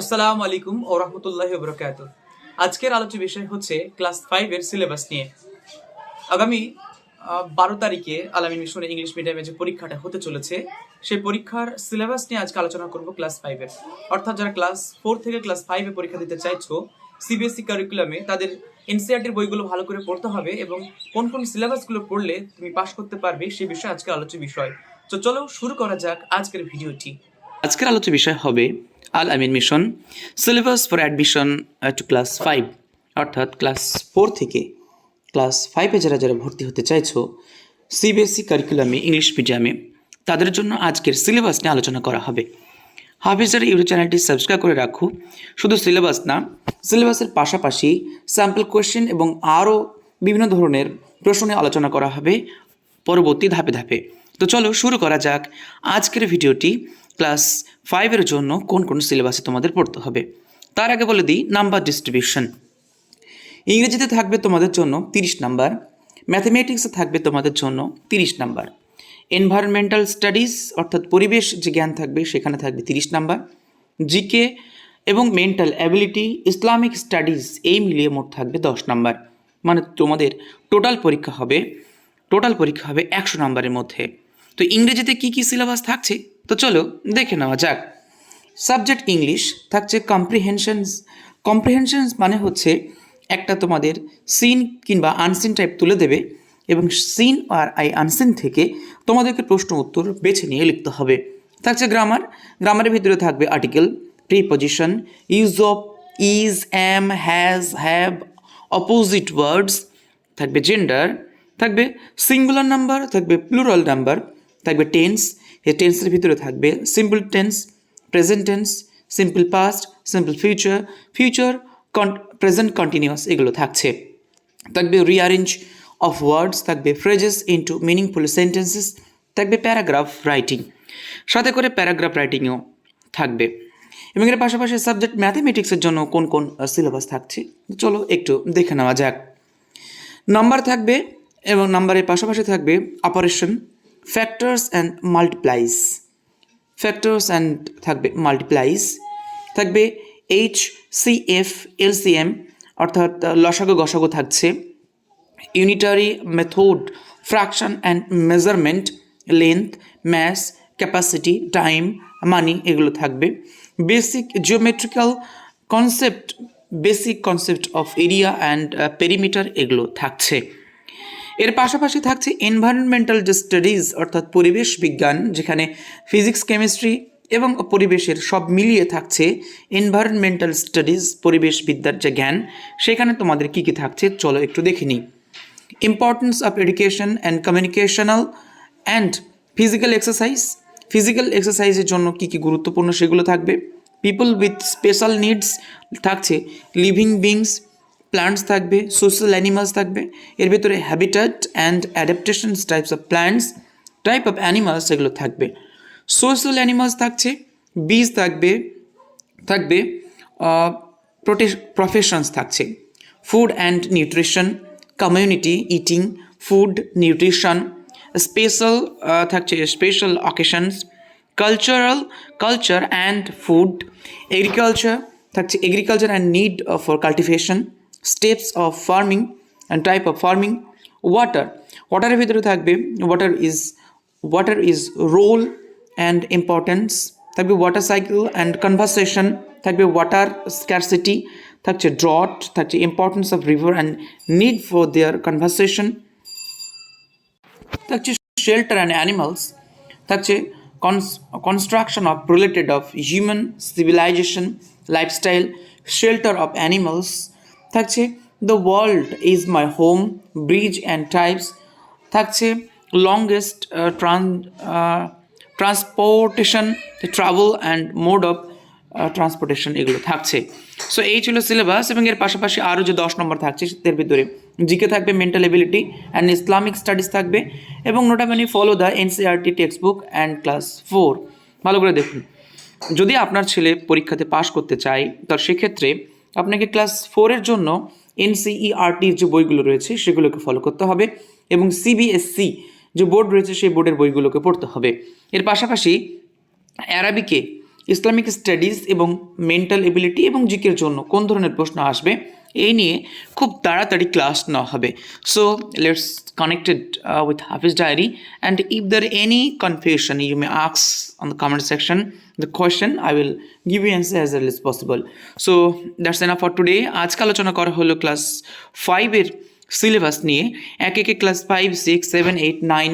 আসসালামু আলাইকুম ও রহমতুল্লাহ বরকাত আজকের আলোচ্য বিষয় হচ্ছে ক্লাস ফাইভের সিলেবাস নিয়ে। আগামী বারো তারিখে আলামী মিশনে ইংলিশ মিডিয়ামে যে পরীক্ষাটা হতে চলেছে, সেই পরীক্ষার সিলেবাস নিয়ে আজকে আলোচনা করব ক্লাস ফাইভের অর্থাৎ যারা ক্লাস ফোর থেকে ক্লাস ফাইভে পরীক্ষা দিতে চাইছো সিবিএসসি কারিকুলামে E তাদের এনসিআরটির বইগুলো ভালো করে পড়তে হবে এবং কোন কোন সিলেবাসগুলো পড়লে তুমি পাশ করতে পারবে সে বিষয়ে আজকে আলোচ্য বিষয়। তো চলো শুরু করা যাক আজকের ভিডিওটি। আজকের আলোচ্য বিষয় হবে Al Amin mission syllabus for admission to class five অর্থাৎ ক্লাস ফোর থেকে ক্লাস ফাইভে যারা যারা ভর্তি হতে চাইছো সিবিএসসি কারিকুলামে ইংলিশ মিডিয়ামে তাদের জন্য আজকের সিলেবাস নিয়ে আলোচনা করা হবে। হাফিজের ইউটিউব চ্যানেলটি সাবস্ক্রাইব করে রাখো। শুধু সিলেবাস না সিলেবাসের পাশাপাশি স্যাম্পল কোয়েশ্চেন এবং আরও বিভিন্ন ধরনের প্রশ্ন আলোচনা করা হবে পরবর্তী ধাপে ধাপে। তো চলো শুরু করা যাক। আজকের ভিডিওটি ক্লাস ফাইভের জন্য কোন কোন সিলেবাসে তোমাদের পড়তে হবে? তার আগে বলে দিই নাম্বার ডিস্ট্রিবিউশন ইংরেজিতে থাকবে তোমাদের জন্য তিরিশ নাম্বার ম্যাথমেটিক্সে থাকবে তোমাদের জন্য তিরিশ নাম্বার এনভায়রনমেন্টাল স্টাডিজ অর্থাৎ পরিবেশ যে জ্ঞান থাকবে, সেখানে থাকবে তিরিশ নাম্বার জিকে এবং মেন্টাল অ্যাবিলিটি ইসলামিক স্টাডিজ এই মিলিয়ে মোট থাকবে দশ নাম্বার মানে তোমাদের টোটাল পরীক্ষা হবে টোটাল পরীক্ষা হবে একশো নাম্বারের মধ্যে। তো ইংরেজিতে কী কী সিলেবাস থাকছে? তো চলো দেখে নেওয়া যাক। সাবজেক্ট ইংলিশ থাকছে কম্প্রিহেনশনস কম্প্রিহেনশনস মানে হচ্ছে একটা তোমাদের সিন কিংবা আনসিন টাইপ তুলে দেবে এবং সিন আর আই আনসিন থেকে তোমাদেরকে প্রশ্ন উত্তর বেছে নিয়ে লিখতে হবে। থাকছে গ্রামার গ্রামারের ভিতরে থাকবে article preposition use of is am has have opposite words থাকবে জেন্ডার থাকবে সিঙ্গুলার নাম্বার থাকবে প্লুরাল নাম্বার থাকবে টেন্স এই টেন্সের ভিতরে থাকবে। Simple tense present tense simple past simple future future present continuous এগুলো থাকছে। থাকবে রিয়ারেঞ্জ অফ ওয়ার্ডস থাকবে ফ্রেজেস ইন্টু মিনিংফুল সেন্টেন্সেস থাকবে প্যারাগ্রাফ রাইটিং সাথে করে প্যারাগ্রাফ রাইটিংও থাকবে। এবং এর পাশাপাশি সাবজেক্ট ম্যাথমেটিক্সের জন্য কোন কোন সিলেবাস থাকছে? চলো একটু দেখে নেওয়া যাক। নাম্বার থাকবে এবং নাম্বারের পাশাপাশি থাকবে operation factors and multiplies factors and থাকবে মাল্টিপ্লাইস থাকবে এইচ সি এফ এলসিএম অর্থাৎ লসাগু গসাগু থাকছে। Unitary method fraction and measurement length mass capacity time money এগুলো থাকবে। Basic geometrical concept basic concept of area and perimeter এগুলো থাকছে। এর পাশাপাশি থাকছে এনভায়রনমেন্টাল যে স্টাডিজ অর্থাৎ পরিবেশ বিজ্ঞান, যেখানে ফিজিক্স কেমিস্ট্রি এবং পরিবেশের সব মিলিয়ে থাকছে এনভায়রনমেন্টাল স্টাডিজ পরিবেশবিদ্যার যে জ্ঞান, সেখানে তোমাদের কী কী থাকছে চলো একটু দেখে নিই। Importance of education and communicational and physical exercise physical এক্সারসাইজের জন্য কী কী গুরুত্বপূর্ণ সেগুলো থাকবে? পিপল উইথ স্পেশাল নিডস থাকছে লিভিং বিংস প্ল্যান্টস থাকবে সোশ্যাল অ্যানিমালস থাকবে, এর ভেতরে habitat and adaptations types of plants type of animals এগুলো থাকবে। সোশ্যাল অ্যানিমালস থাকছে বীজ থাকবে থাকবে প্রফেশনস থাকছে। Food and nutrition community eating food nutrition special থাকছে special occasions cultural culture and food agriculture থাকছে agriculture and need for cultivation steps of farming and type of farming water ওয়াটারের ভিতরে থাকবে water is water is role and importance থাকবে water cycle and conversation থাকবে water scarcity থাকছে drought থাকছে importance of river and need for their conversation থাকছে shelter and animals থাকছে construction of related of human civilization lifestyle shelter of animals থাকছে the world is my home bridge and types থাকছে longest turn transportation travel and mode of transportation এগুলো থাকছে। So এই ছিল syllabus এবং এর পাশাপাশি আরও যে দশ নম্বর থাকছে এর ভিতরে। জিকে থাকবে mental ability and Islamic studies থাকবে এবং নোটামেনি follow the NCERT text book and class four ভালো করে দেখুন। যদি আপনার ছেলে পরীক্ষাতে পাশ করতে চায়, তার সেক্ষেত্রে আপনাকে ক্লাস ফোরের জন্য এনসিইআরটির যে বইগুলো রয়েছে সেগুলোকে ফলো করতে হবে এবং সিবিএসসি যে বোর্ড রয়েছে সেই বোর্ডের বইগুলোকে পড়তে হবে। এর পাশাপাশি অ্যারাবিকে ইসলামিক স্টাডিজ এবং মেন্টাল এবিলিটি এবং জিকের জন্য কোন ধরনের প্রশ্ন আসবে এই নিয়ে খুব তাড়াতাড়ি ক্লাস নেওয়া হবে। So let's connected with Hafiz diary and if there any confusion you may আক্স on the comment section the question I will give you answer as well as possible so that's enough for today আজকে আলোচনা করা হলো class ফাইভের syllabus নিয়ে। এক একে class five six seven eight nine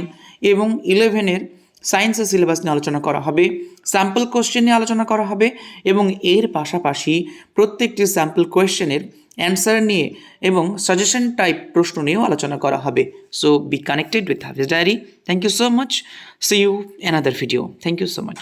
এবং ইলেভেনের সায়েন্সের সিলেবাস নিয়ে আলোচনা করা হবে। স্যাম্পল কোশ্চেন নিয়ে আলোচনা করা হবে এবং এর পাশাপাশি প্রত্যেকটি স্যাম্পল কোয়েশ্চেনের অ্যান্সার নিয়ে এবং সাজেশন টাইপ প্রশ্ন নিয়েও আলোচনা করা হবে। So be connected with Hafiz diary thank you so much see you another video thank you so much